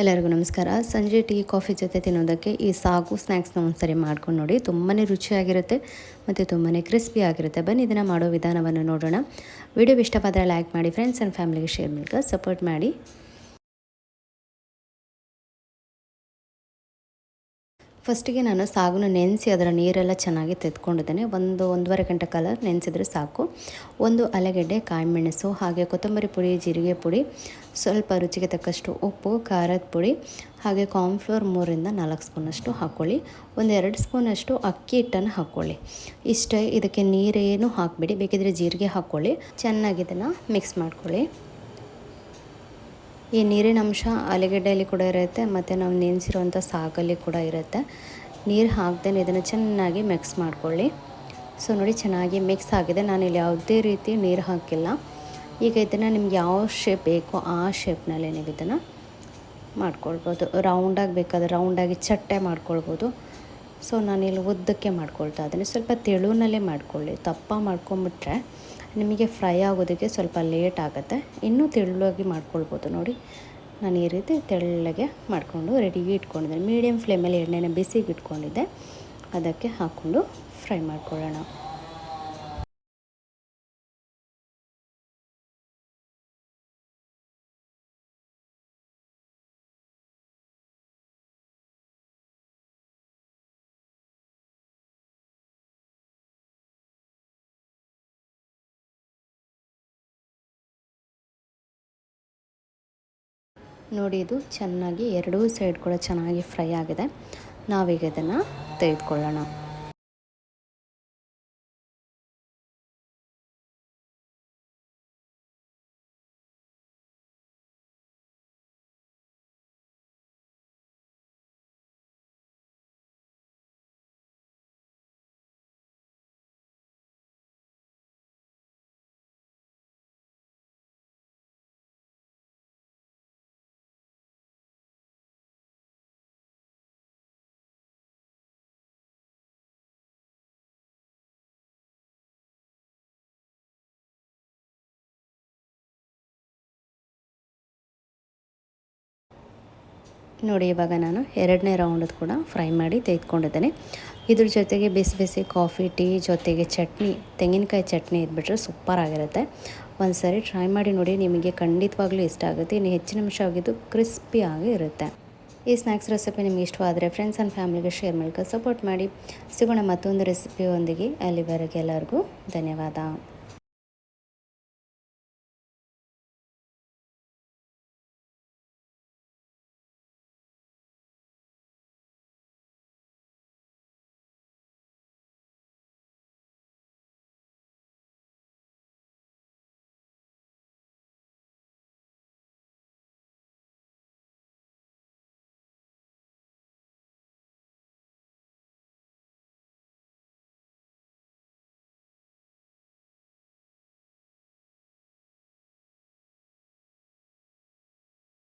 ಎಲ್ಲರಿಗೂ ನಮಸ್ಕಾರ. ಸಂಜೆ ಟೀ, ಕಾಫಿ ಜೊತೆ ತಿನ್ನೋದಕ್ಕೆ ಈ ಸಾಗು ಸ್ನ್ಯಾಕ್ಸ್ನ ಒಂದ್ಸರಿ ಮಾಡ್ಕೊಂಡು ನೋಡಿ. ತುಂಬಾ ರುಚಿಯಾಗಿರುತ್ತೆ ಮತ್ತು ತುಂಬಾ ಕ್ರಿಸ್ಪಿ ಆಗಿರುತ್ತೆ. ಬನ್ನಿ ಇದನ್ನು ಮಾಡೋ ವಿಧಾನವನ್ನು ನೋಡೋಣ. ವಿಡಿಯೋ ಇಷ್ಟವಾದರೆ ಲೈಕ್ ಮಾಡಿ ಫ್ರೆಂಡ್ಸ್ ಆ್ಯಂಡ್ ಫ್ಯಾಮಿಲಿಗೆ ಶೇರ್ ಮೂಲಕ ಸಪೋರ್ಟ್ ಮಾಡಿ. ಫಸ್ಟಿಗೆ ನಾನು ಸಾಗುನ ನೆನೆಸಿ ಅದರ ನೀರೆಲ್ಲ ಚೆನ್ನಾಗಿ ತೆಗೆದುಕೊಂಡಿದ್ದೇನೆ ಒಂದು ಒಂದೂವರೆ ಗಂಟೆ ಕಾಲ ನೆನೆಸಿದ್ರೆ ಸಾಕು. ಒಂದು ಅಲೆಗೆಡ್ಡೆ, ಕಾಯಿಮೆಣಸು, ಹಾಗೆ ಕೊತ್ತಂಬರಿ ಪುಡಿ, ಜೀರಿಗೆ ಪುಡಿ, ಸ್ವಲ್ಪ ರುಚಿಗೆ ತಕ್ಕಷ್ಟು ಉಪ್ಪು, ಖಾರದ ಪುಡಿ, ಹಾಗೆ ಕಾರ್ನ್ಫ್ಲೋರ್ ಮೂರಿಂದ ನಾಲ್ಕು ಸ್ಪೂನಷ್ಟು ಹಾಕ್ಕೊಳ್ಳಿ ಒಂದು ಎರಡು ಸ್ಪೂನಷ್ಟು ಅಕ್ಕಿ ಹಿಟ್ಟನ್ನು ಹಾಕ್ಕೊಳ್ಳಿ ಇಷ್ಟೇ ಇದಕ್ಕೆ ನೀರೇನು ಹಾಕಬೇಡಿ. ಬೇಕಿದ್ರೆ ಜೀರಿಗೆ ಹಾಕ್ಕೊಳ್ಳಿ ಚೆನ್ನಾಗಿ ಇದನ್ನು ಮಿಕ್ಸ್ ಮಾಡ್ಕೊಳ್ಳಿ. ಈ ನೀರಿನ ಅಂಶ ಆಲೂಗಡ್ಡೆಯಲ್ಲಿ ಕೂಡ ಇರುತ್ತೆ, ಮತ್ತು ನಾವು ನೆನೆಸಿರುವಂಥ ಸಾಗಲ್ಲಿ ಕೂಡ ಇರುತ್ತೆ. ನೀರು ಹಾಕ್ದೇ ಇದನ್ನು ಚೆನ್ನಾಗಿ ಮಿಕ್ಸ್ ಮಾಡ್ಕೊಳ್ಳಿ. ಸೊ ನೋಡಿ ಚೆನ್ನಾಗಿ ಮಿಕ್ಸ್ ಆಗಿದೆ. ನಾನಿಲ್ಲಿ ಯಾವುದೇ ರೀತಿ ನೀರು ಹಾಕಿಲ್ಲ. ಈಗ ಇದನ್ನು ನಿಮ್ಗೆ ಯಾವ ಶೇಪ್ ಬೇಕೋ ಆ ಶೇಪ್ನಲ್ಲಿ ನೀವು ಇದನ್ನು ಮಾಡ್ಕೊಳ್ಬೋದು. ರೌಂಡಾಗಿ ಬೇಕಾದರೆ ರೌಂಡಾಗಿ ಚಟ್ಟೆ ಮಾಡ್ಕೊಳ್ಬೋದು. ಸೊ ನಾನಿಲ್ಲಿ ಉದ್ದಕ್ಕೆ ಮಾಡ್ಕೊಳ್ತಾ ಇದ್ದೀನಿ. ಸ್ವಲ್ಪ ತೆಳುನಲ್ಲೇ ಮಾಡ್ಕೊಳ್ಳಿ. ತಪ್ಪ ಮಾಡ್ಕೊಂಬಿಟ್ರೆ ನಿಮಗೆ ಫ್ರೈ ಆಗೋದಕ್ಕೆ ಸ್ವಲ್ಪ ಲೇಟ್ ಆಗುತ್ತೆ. ಇನ್ನೂ ತೆಳುವಾಗಿ ಮಾಡ್ಕೊಳ್ಬೋದು ನೋಡಿ. ನಾನು ಈ ರೀತಿ ತೆಳ್ಳಗೆ ಮಾಡಿಕೊಂಡು ರೆಡಿಗೆ ಇಟ್ಕೊಂಡಿದ್ದೀನಿ. ಮೀಡಿಯಮ್ ಫ್ಲೇಮಲ್ಲಿ ಎಣ್ಣೆನ ಬಿಸಿಗೆ ಇಟ್ಕೊಂಡಿದ್ದೆ. ಅದಕ್ಕೆ ಹಾಕ್ಕೊಂಡು ಫ್ರೈ ಮಾಡ್ಕೊಳ್ಳೋಣ. ನೋಡಿ ಇದು ಚೆನ್ನಾಗಿ ಎರಡೂ ಸೈಡ್ ಕೂಡ ಚೆನ್ನಾಗಿ ಫ್ರೈ ಆಗಿದೆ. ನಾವೀಗ ಇದನ್ನು ತೆಗೆದುಕೊಳ್ಳೋಣ. ನೋಡಿ, ಇವಾಗ ನಾನು ಎರಡನೇ ರೌಂಡದ್ದು ಕೂಡ ಫ್ರೈ ಮಾಡಿ ತೆಗೆದುಕೊಂಡಿದ್ದೇನೆ. ಇದ್ರ ಜೊತೆಗೆ ಬಿಸಿ ಬಿಸಿ ಕಾಫಿ ಟೀ ಜೊತೆಗೆ ಚಟ್ನಿ, ತೆಂಗಿನಕಾಯಿ ಚಟ್ನಿ ಇದ್ಬಿಟ್ರೆ ಸೂಪರ್ ಆಗಿರುತ್ತೆ. ಒಂದು ಸರಿ ಟ್ರೈ ಮಾಡಿ ನೋಡಿ, ನಿಮಗೆ ಖಂಡಿತವಾಗ್ಲೂ ಇಷ್ಟ ಆಗುತ್ತೆ. ಇನ್ನು ಹೆಚ್ಚಿನ ಅಂಶ ಆಗಿದ್ದು ಕ್ರಿಸ್ಪಿಯಾಗಿ ಇರುತ್ತೆ. ಈ ಸ್ನ್ಯಾಕ್ಸ್ ರೆಸಿಪಿ ನಿಮ್ಗೆ ಇಷ್ಟವಾದರೆ ಫ್ರೆಂಡ್ಸ್ ಆ್ಯಂಡ್ ಫ್ಯಾಮಿಲಿಗೆ ಶೇರ್ ಮಾಡ್ಕೊಂಡು ಸಪೋರ್ಟ್ ಮಾಡಿ. ಸಿಗೋಣ ಮತ್ತೊಂದು ರೆಸಿಪಿಯೊಂದಿಗೆ ಅಲ್ಲಿವರೆಗೆ ಎಲ್ಲರಿಗೂ ಧನ್ಯವಾದ.